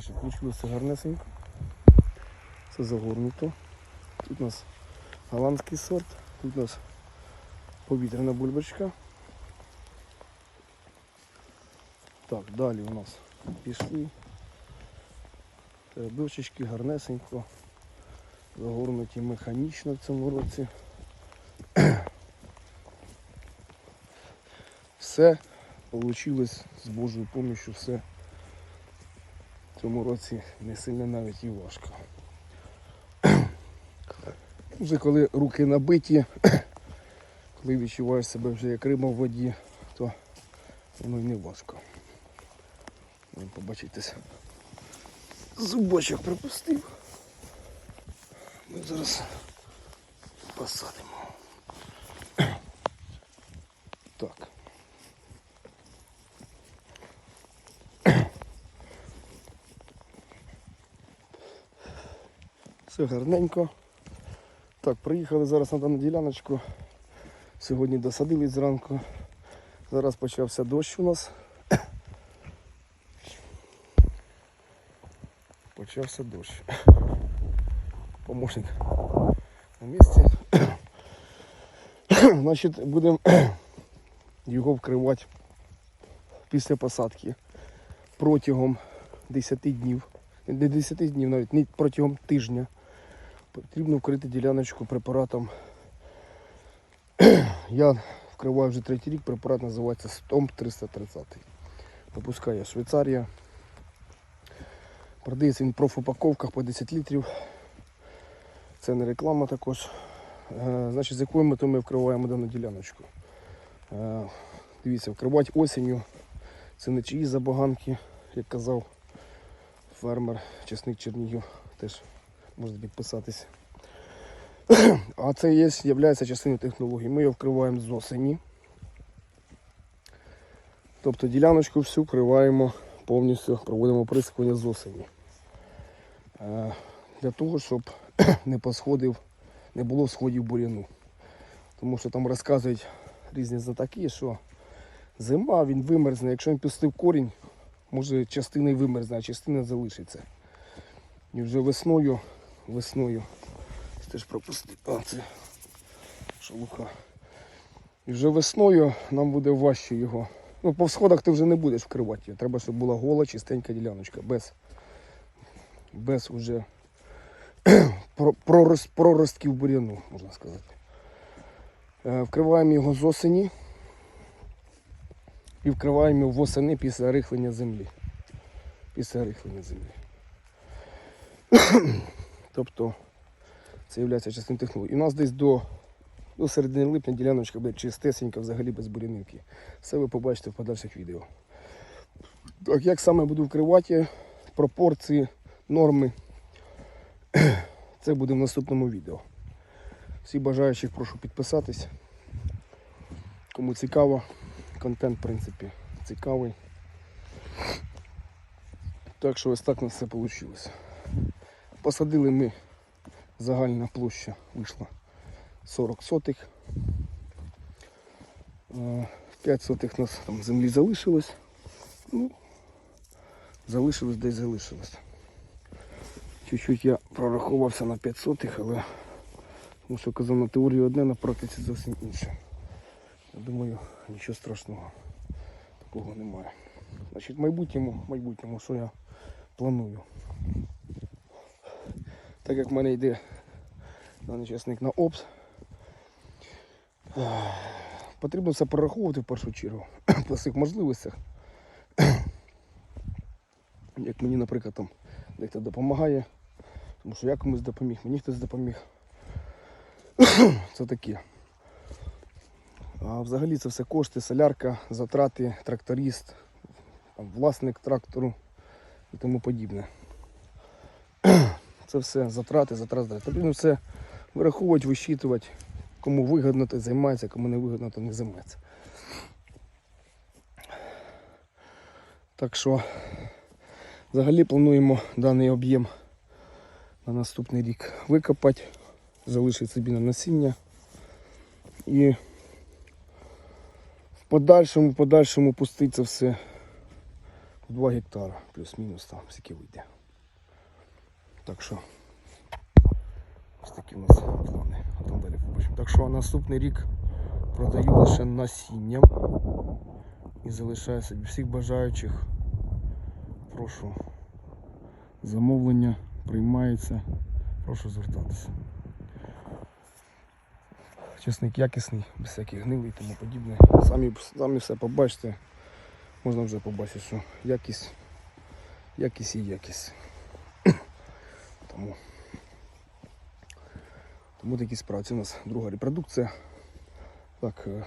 Значить, Вийшло все гарнесенько. Все загорнуто. Тут у нас голландський сорт, тут у нас повітряна бульбочка. Так, далі у нас пішли. Перебивчички гарнесенько. Загорнуті механічно в цьому році. Все вийшло з Божою помощью, все цьому році не сильно навіть і важко. Вже коли руки набиті, коли відчуваєш себе вже як риба в воді, то воно й не важко. Ви побачитесь. Зубочок припустив. Ми зараз посадимо. Так. Все гарненько. Так, приїхали зараз на дану діляночку. Сьогодні досадили зранку. Зараз почався дощ у нас. Почався дощ. Помощник на місці. Значить, будемо його вкривати після посадки протягом 10 днів. Не 10 днів навіть, не протягом тижня. Потрібно вкрити діляночку препаратом. Я вкриваю вже третій рік, препарат називається Стомп 330. Випускає Швейцарія. Продається він в профупаковках по 10 літрів. Це не реклама також. Е, Значить, з якою метою ми вкриваємо дану діляночку. Е, Дивіться, вкривати осінню. Це не чиї забаганки, як казав фермер, чесник Чернігів, теж можете підписатись. А це є, є частиною технології. Ми його вкриваємо з осені. Тобто діляночку всю вкриваємо повністю, проводимо прискування з осені. Е, Для того, щоб не посходив, не було сходів буряну. Тому що там розказують різні знатоки, що зима він вимерзне. Якщо він пустив корінь, може частина вимерзне, а частина залишиться. І вже весною, весною, це ж а це шелуха. І вже весною нам буде важче його. Ну, по сходах ти вже не будеш вкривати його. Треба, щоб була гола, чистенька діляночка, без, без уже проростків буряну, можна сказати. Е, Вкриваємо його з осені і вкриваємо його восени після рихлення землі. Після рихлення землі. тобто це є частиною технології. І у нас десь до, до середини липня діляночка буде чистесенька, взагалі без бурянинки. Все ви побачите в подальших відео. Так, як саме буду вкривати, пропорції, норми, це буде в наступному відео. Всі бажаючих прошу підписатись. Кому цікаво, контент, в принципі, цікавий. Так що ось так у нас все вийшло. Посадили ми, загальна площа вийшла 40 сотих. Е, 5 сотих у нас там землі залишилось. Ну, залишилось десь залишилось. Чуть-чуть я прорахувався на 5 сотих, але тому що казав на теорії одне, на практиці зовсім інше. Я думаю, нічого страшного такого немає. Значить, в майбутньому, майбутньому, що я планую. Так як в мене йде даний часник на ОПС, потрібно все прораховувати в першу чергу по всіх можливостях. Як мені, наприклад, там дехто допомагає, тому що я комусь допоміг, мені хтось допоміг. Це таке. А взагалі це все кошти, солярка, затрати, тракторист, власник трактору і тому подібне. Це все затрати, затрати. Потрібно все вираховувати, висчитувати. Кому вигідно, той займається, кому не вигідно, то не займається. Так що взагалі плануємо даний об'єм на наступний рік викопати, залишити собі на насіння і в подальшому, подальшому пустити це все в 2 гектара, плюс-мінус там скільки вийде. Так що ось такі у нас плани. А там далі побачимо. Так що наступний рік продаю лише насінням і залишаю собі всіх бажаючих. Прошу. Замовлення приймається. Прошу звертатися. Чесник якісний, без всяких гнилий і тому подібне. Самі, самі все побачите. Можна вже побачити, що якість, якість і якість. Тому, тому такі справи. Це у нас друга репродукція. Так, е,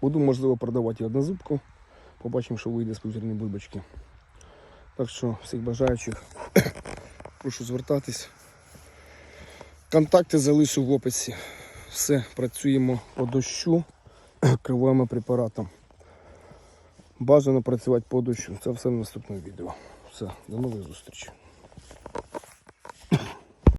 буду можливо продавати і однозубку. Побачимо, що вийде з повітряної бульбочки. Так що всіх бажаючих прошу звертатись. Контакти залишу в описі. Все, працюємо по дощу, криваємо препаратом. Бажано працювати по дощу. Це все в наступному відео. Все, до нових зустрічей.